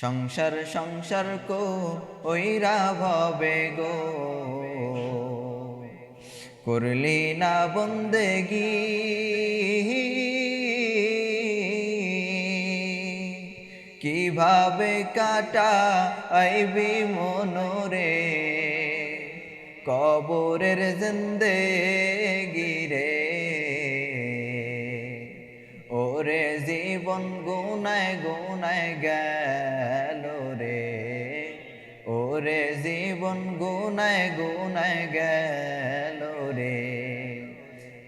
সংসার সংসার কো, ওইরা ভবে গো। করলি না বন্দেগি। কীভাবে কাটা আইবি মনোরে? কবরের জিন্দে জীবন গুনায় গুনায় গেল রে। ওরে জীবন গুনায় গুনায় গেল রে।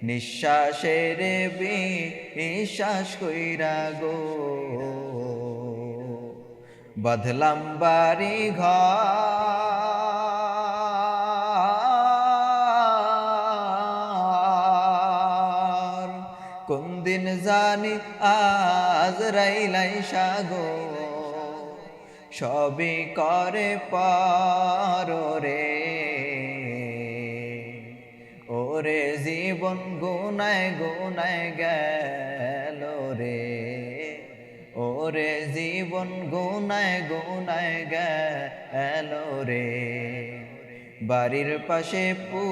নিঃশ্বাসের বিশ্বাস কইরা গো। বদলাম বাড়ি ঘর কোন দিন জানি আজ রাইলাই সাগো। সবই করে পার রে। ওরে জীবন গুনায় গুনায় গেল রে। ওরে জীবন গুনায় গুনায় গেল রে। বাড়ির পাশে পু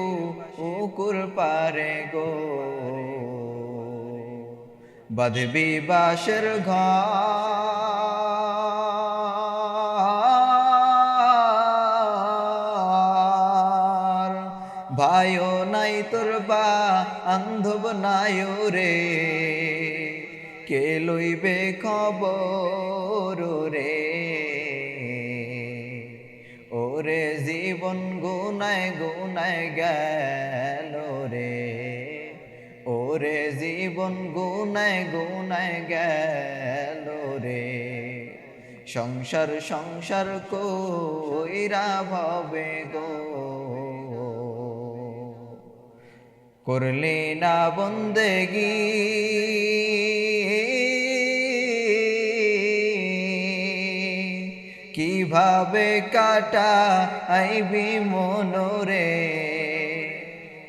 পুকুর পারে গো। বাঁধবি বাসের ঘর। ভাইও নাই তোর বা, আন্ধব নাই রে। কে লইবে খবর রে? ওরে জীবন গুনায় গুনায় গেল রে। ওরে জীবন গুনায় গুনায় গেল রে। সংসার সংসার কইরা ভবে গো। করলি না বন্দেগি। কীভাবে কাটা আইবি মনোরে?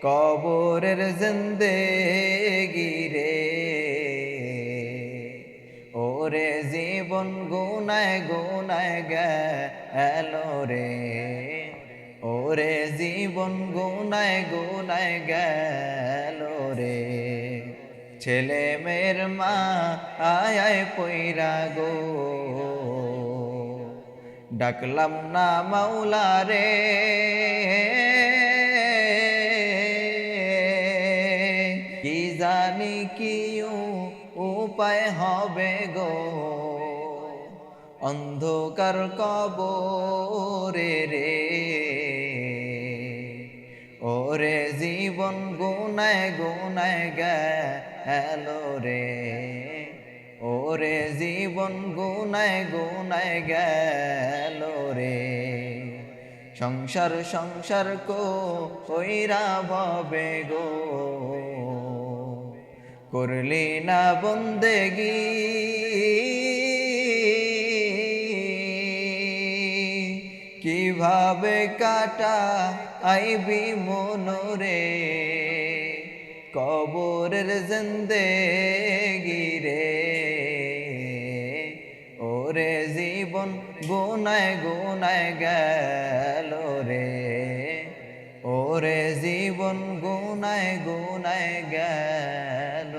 কবরের জিন্দে জীবন গুনায় গুনায় গেল রে। ওরে জীবন গুনায় গুনায় গেল রে। ছেলে মেয়ের মা আয় পইরা গো। ডাকলাম না মাওলা রে। কি জানি কি উপায় হবে গো। অন্ধকার কবরে রে। ওরে জীবন গুনায় গুনায় গেল রে। ওরে জীবন গুনায় গুনায় গেল রে। সংসার সংসার কো ওইরা ভবে গো। করলি না বন্দেগি কীভাবে কাটা আইবি মনোরে? কবরের জিন্দে গিরে ওরে জীবন গুনায় গুনায় গেল রে। ওরে জীবন গুনায় গুনায় গেল